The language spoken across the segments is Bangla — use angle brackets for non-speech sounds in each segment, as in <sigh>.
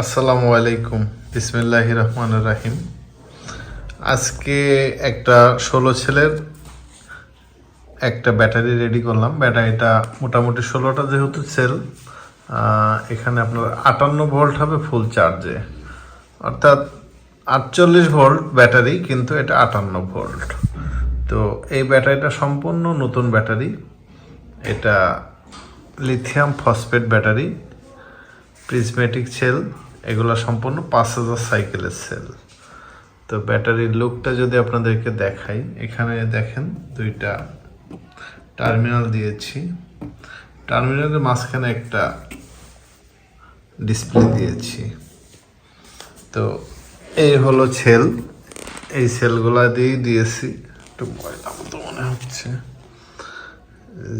আসসালামু আলাইকুম। বিসমিল্লাহ রহমান রাহিম। আজকে একটা ষোলো ছেলের একটা ব্যাটারি রেডি করলাম। ব্যাটারিটা মোটামুটি ষোলোটা যেহেতু সেল এখানে আপনার আটান্ন ভোল্ট হবে ফুল চার্জে। অর্থাৎ আটচল্লিশ ভোল্ট ব্যাটারি, কিন্তু এটা আটান্ন ভোল্ট। তো এই ব্যাটারিটা সম্পূর্ণ নতুন ব্যাটারি। এটা lithium phosphate battery. Prismatic cell এগুলো সম্পূর্ণ পাঁচ হাজার সাইকেলের সেল তো ব্যাটারির লুকটা যদি আপনাদেরকে দেখাই, এখানে দেখেন দুইটা টার্মিনাল দিয়েছি। টার্মিনালের মাঝখানে একটা ডিসপ্লে দিয়েছি। তো এই হলো সেল এই সেলগুলা দিয়েই দিয়েছি। একটু ময়লা মতো মনে হচ্ছে।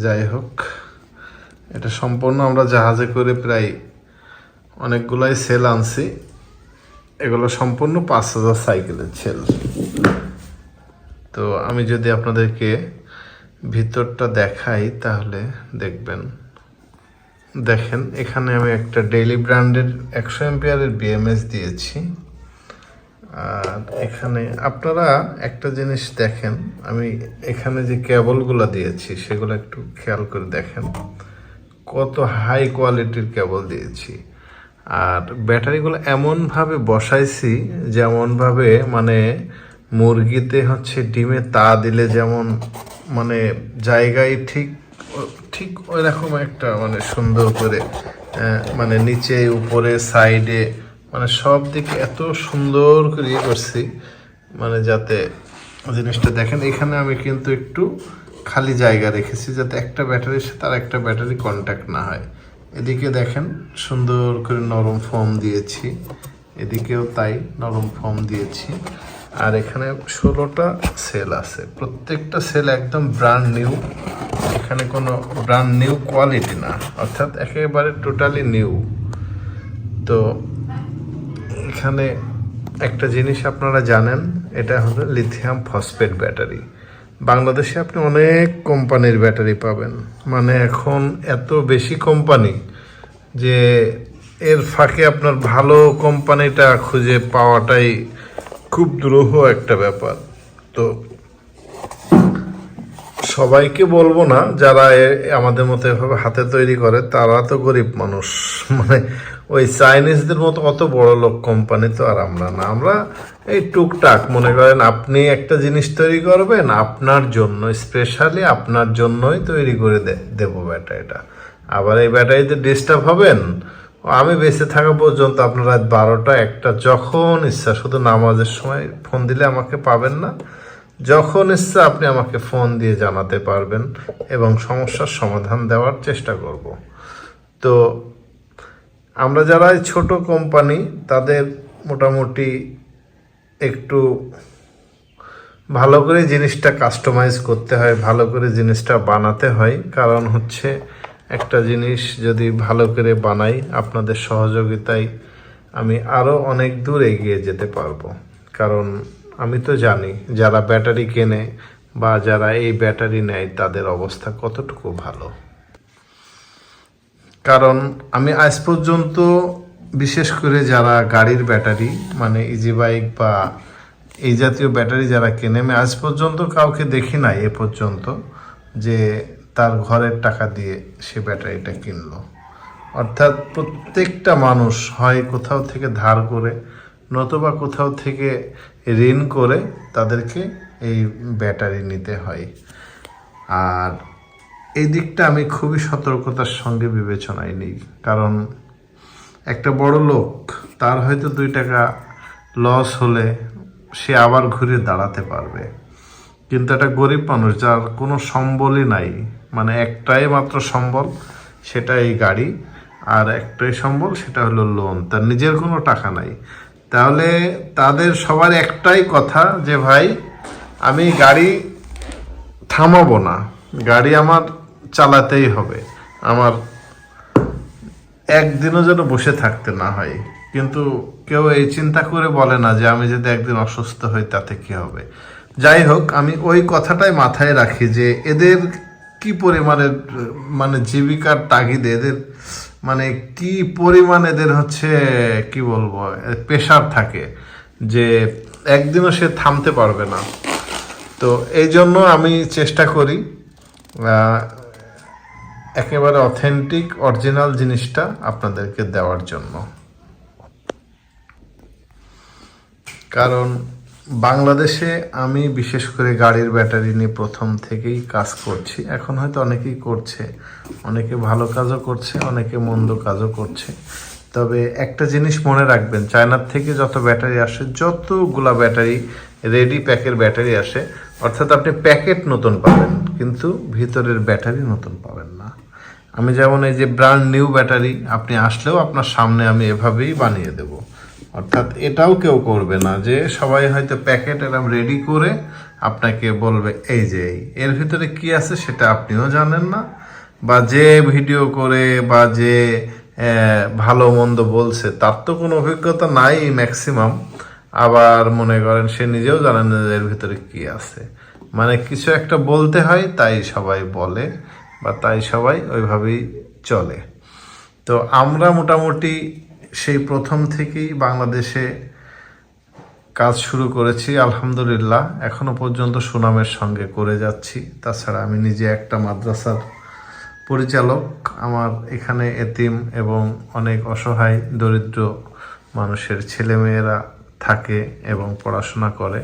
যাই হোক, এটা সম্পূর্ণ আমরা জাহাজে করে প্রায় অনেকগুলাই সেল আনছি। এগুলো সম্পূর্ণ পাঁচ হাজার সাইকেলের সেল। তো আমি যদি আপনাদেরকে ভিতরটা দেখাই তাহলে দেখবেন। দেখেন, এখানে আমি একটা ডেইলি ব্র্যান্ডের একশো এম্পিয়ারের বিএমএস দিয়েছি। আর এখানে আপনারা একটা জিনিস দেখেন, আমি এখানে যে কেবলগুলো দিয়েছি, সেগুলো একটু খেয়াল করে দেখেন। কত হাই কোয়ালিটির কেবল দিয়েছি। আর ব্যাটারিগুলো এমনভাবে বসাইছি, যেমনভাবে মানে মুরগিতে হচ্ছে ডিমে তা দিলে যেমন মানে জায়গায় ঠিক ঠিক ওই রকম একটা মানে সুন্দর করে মানে নিচে, উপরে, সাইডে মানে সব দিকে এত সুন্দর করে ইয়ে করছি মানে যাতে জিনিসটা দেখেন, এখানে আমি কিন্তু একটু খালি জায়গা রেখেছি, যাতে একটা ব্যাটারির সাথে আর একটা ব্যাটারি কন্ট্যাক্ট না হয়। এদিকে দেখেন সুন্দর করে নরম ফর্ম দিয়েছি। এদিকেও তাই নরম ফর্ম দিয়েছি। আর এখানে ষোলোটা সেল আছে। প্রত্যেকটা সেল একদম ব্র্যান্ড নিউ এখানে কোনো ব্র্যান্ড নিউ কোয়ালিটি না। অর্থাৎ একেবারে টোটালি নিউ তো এখানে একটা জিনিস আপনারা জানেন, এটা হলো লিথিয়াম ফসফেট ব্যাটারি বাংলাদেশে আপনি অনেক কোম্পানির ব্যাটারি পাবেন। মানে এখন এত বেশি কোম্পানি যে এর ফাঁকে আপনার ভালো কোম্পানিটা খুঁজে পাওয়াটাই খুব দুরূহ একটা ব্যাপার। তো সবাইকে বলব না, যারা আমাদের মতো এভাবে হাতে তৈরি করে, তারা তো গরিব মানুষ। <laughs> মানে ওই চাইনিজদের মতো অত বড় লোক কোম্পানি তো আর আমরা না। আমরা এই টুকটাক, মনে করেন আপনি একটা জিনিস তৈরি করবেন, আপনার জন্য স্পেশালি আপনার জন্যই তৈরি করে দেবো ব্যাটারিটা আবার এই ব্যাটারিতে ডিস্টার্ব হবেন, আমি বেঁচে থাকা পর্যন্ত আপনার রাত বারোটা, একটা যখন ইচ্ছা, শুধু নামাজের সময় ফোন দিলে আমাকে পাবেন না, যখন ইচ্ছা আপনি আমাকে ফোন দিয়ে জানাতে পারবেন এবং সমস্যার সমাধান দেওয়ার চেষ্টা করব। তো আমরা যারা ছোট কোম্পানি তাদের মোটামুটি একটু ভালো করে জিনিসটা কাস্টমাইজ করতে হয়, ভালো করে জিনিসটা বানাতে হয়। কারণ হচ্ছে একটা জিনিস যদি ভালো করে বানাই, আপনাদের সহযোগিতায় আমি আরও অনেক দূর এগিয়ে যেতে পারব। কারণ আমি তো জানি, যারা ব্যাটারি কেনে বা যারা এই ব্যাটারি নেয়, তাদের অবস্থা কতটুকু ভালো। কারণ আমি আজ পর্যন্ত বিশেষ করে যারা গাড়ির ব্যাটারি মানে ইজি বাইক বা এই জাতীয় ব্যাটারি যারা কেনে, আমি আজ পর্যন্ত কাউকে দেখি নাই এ পর্যন্ত যে তার ঘরের টাকা দিয়ে সে ব্যাটারিটা কিনলো। অর্থাৎ প্রত্যেকটা মানুষ হয় কোথাও থেকে ধার করে, নতুবা কোথাও থেকে ঋণ করে তাদেরকে এই ব্যাটারি নিতে হয়। আর এই দিকটা আমি খুবই সতর্কতার সঙ্গে বিবেচনায় নিই, কারণ একটা বড় লোক, তার হয়তো দুই টাকা লস হলে সে আবার ঘুরে দাঁড়াতে পারবে। কিন্তু একটা গরিব মানুষ যার কোনো সম্বলই নাই মানে একটাই মাত্র সম্বল সেটা এই গাড়ি, আর একটাই সম্বল সেটা হলো লোন তার নিজের কোনো টাকা নাই। তাহলে তাদের সবার একটাই কথা যে, ভাই, আমি গাড়ি থামাবো না, গাড়ি আমার চালাতেই হবে, আমার একদিনও যেন বসে থাকতে না হয়। কিন্তু কেউ এই চিন্তা করে বলে না যে আমি যদি একদিন অসুস্থ হই তাতে কি হবে। যাই হোক, আমি ওই কথাটাই মাথায় রাখি যে এদের কি পরিমাণের মানে জীবিকার তাগিদে এদের মানে কি পরিমাণ এদের হচ্ছে, কি বলব প্রেশার থাকে যে একদিনও সে থামতে পারবে না। তো এই জন্য আমি চেষ্টা করি একেবারে অথেন্টিক অরিজিনাল জিনিসটা আপনাদেরকে দেওয়ার জন্য। কারণ বাংলাদেশে আমি বিশেষ করে গাড়ির ব্যাটারি নিয়ে প্রথম থেকেই কাজ করছি। এখন হয়তো অনেকেই করছে। অনেকে ভালো কাজও করছে, অনেকে মন্দ কাজও করছে। তবে একটা জিনিস মনে রাখবেন, চায়নার থেকে যত ব্যাটারি আসে, যতগুলা ব্যাটারি রেডি প্যাকের ব্যাটারি আসে অর্থাৎ আপনি প্যাকেট নতুন পাবেন, কিন্তু ভিতরের ব্যাটারি নতুন পাবেন না। আমি যেমন এই যে ব্র্যান্ড নিউ ব্যাটারি আপনি আসলেও আপনার সামনে আমি এভাবেই বানিয়ে দেব। অর্থাৎ এটাও কেউ করবে না যে সবাই হয়তো প্যাকেট এরকম রেডি করে আপনাকে বলবে, এই যে এর ভিতরে কি আছে সেটা আপনিও জানেন না, বা যে ভিডিও করে বা যে ভালো মন্দ বলছে, তার তো কোনো অভিজ্ঞতা নাই ম্যাক্সিমাম আবার মনে করেন সে নিজেও জানেন না এর ভিতরে কি আছে। মানে কিছু একটা বলতে হয়, তাই সবাই বলে বা তাই সবাই ওইভাবেই চলে। তো আমরা মোটামুটি সেই প্রথম থেকেই বাংলাদেশে কাজ শুরু করেছি, আলহামদুলিল্লাহ। এখনও পর্যন্ত সুনামের সঙ্গে করে যাচ্ছি। তাছাড়া আমি নিজে একটা মাদ্রাসার পরিচালক। আমার এখানে এতিম এবং অনেক অসহায়, দরিদ্র মানুষের ছেলেমেয়েরা থাকে এবং পড়াশোনা করে।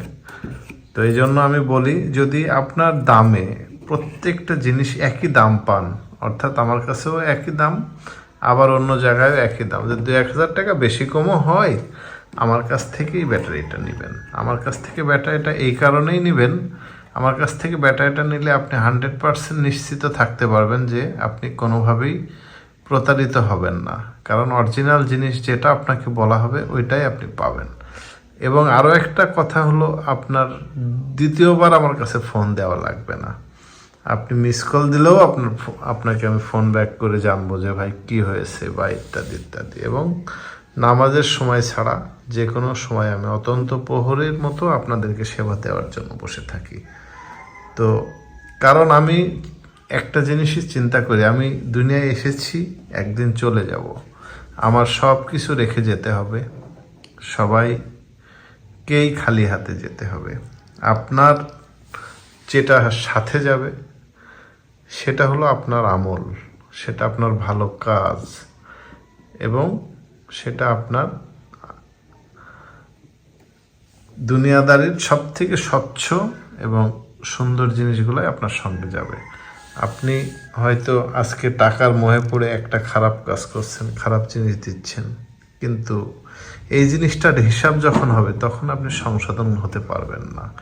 তো এই জন্য আমি বলি, যদি আপনার দামে প্রত্যেকটা জিনিস একই দাম পান, অর্থাৎ আমার কাছেও একই দাম, আবার অন্য জায়গায়ও একই দাম, যদি দু এক হাজার টাকা বেশি কমও হয়, আমার কাছ থেকেই ব্যাটারিটা নেবেন। আমার কাছ থেকে ব্যাটারিটা এই কারণেই নেবেন, আমার কাছ থেকে ব্যাটারিটা নিলে আপনি হান্ড্রেড পারসেন্ট নিশ্চিত থাকতে পারবেন যে আপনি কোনোভাবেই প্রতারিত হবেন না। কারণ অরিজিনাল জিনিস যেটা আপনাকে বলা হবে, ওইটাই আপনি পাবেন। এবং আরও একটা কথা হলো, আপনার দ্বিতীয়বার আমার কাছে ফোন দেওয়া লাগবে না। আপনি মিস কল দিলেও আপনার আপনাকে আমি ফোন ব্যাক করে জানব যে, ভাই, কি হয়েছে? বা ইত্যাদি ইত্যাদি। এবং নামাজের সময় ছাড়া যে কোনো সময় আমি অত্যন্ত প্রহরের মতো আপনাদেরকে সেবা দেওয়ার জন্য বসে থাকি। তো কারণ আমি একটা জিনিসই চিন্তা করি, আমি দুনিয়ায় এসেছি, একদিন চলে যাব। আমার সব কিছু রেখে যেতে হবে। সবাইকেই খালি হাতে যেতে হবে। আপনার যেটা সাথে যাবে, সেটা হলো আপনার আমল, সেটা আপনার ভালো কাজ এবং সেটা আপনার দুনিয়াদারির সব থেকে স্বচ্ছ এবং সুন্দর জিনিসগুলোই আপনার সঙ্গে যাবে। আপনি হয়তো আজকে টাকার মোহে পড়ে একটা খারাপ কাজ করছেন, খারাপ জিনিস দিচ্ছেন। কিন্তু এই জিনিসটার হিসাব যখন হবে, তখন আপনি সংশোধন হতে পারবেন না।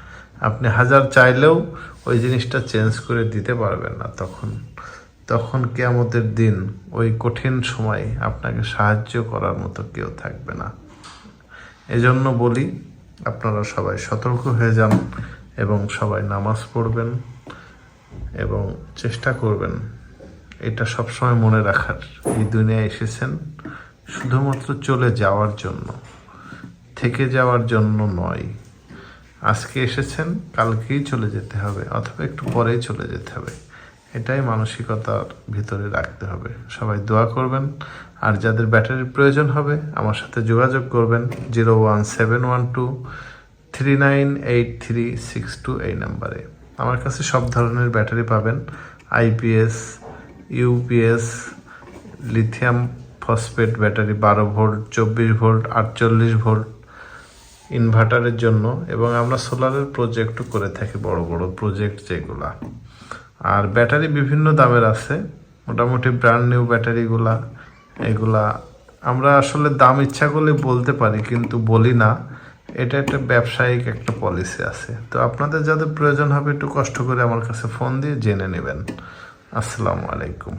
আপনি হাজার চাইলেও ওই জিনিসটা চেঞ্জ করে দিতে পারবেন না। তখন তখন কেয়ামতের দিন ওই কঠিন সময় আপনাকে সাহায্য করার মতো কেউ থাকবে না। এজন্য বলি, আপনারা সবাই সতর্ক হয়ে যান এবং সবাই নামাজ পড়বেন এবং চেষ্টা করবেন। এটা সবসময় মনে রাখার। এই দুনিয়ায় এসেছেন শুধুমাত্র চলে যাওয়ার জন্য, থেকে যাওয়ার জন্য নয়। আজকে এসেছেন, কালকেই চলে যেতে হবে, অথবা একটু পরেই চলে যেতে হবে। এটাই মানসিকতার ভিতরে রাখতে হবে। সবাই দোয়া করবেন, আর যাদের ব্যাটারির প্রয়োজন হবে, আমার সাথে যোগাযোগ করবেন zero one seven one two three nine eight three six two এই নাম্বারে। আমার কাছে সব ধরনের ব্যাটারি পাবেন IPS UPS lithium phosphate battery বারো ভোল্ট, চব্বিশ ভোল্ট, আটচল্লিশ ভোল্ট ইনভার্টারের জন্য এবং আমরা সোলারের প্রজেক্টও করে থাকি বড় বড় প্রজেক্ট যেগুলা। আর ব্যাটারি বিভিন্ন দামের আছে, মোটামুটি ব্র্যান্ড নিউ ব্যাটারিগুলা, এগুলা। আমরা আসলে দাম ইচ্ছা করলে বলতে পারি, কিন্তু বলি না। এটা একটা ব্যবসায়িক একটা পলিসি আছে। তো আপনাদের যাদের প্রয়োজন হবে, একটু কষ্ট করে আমার কাছে ফোন দিয়ে জেনে নেবেন। আসসালামু আলাইকুম।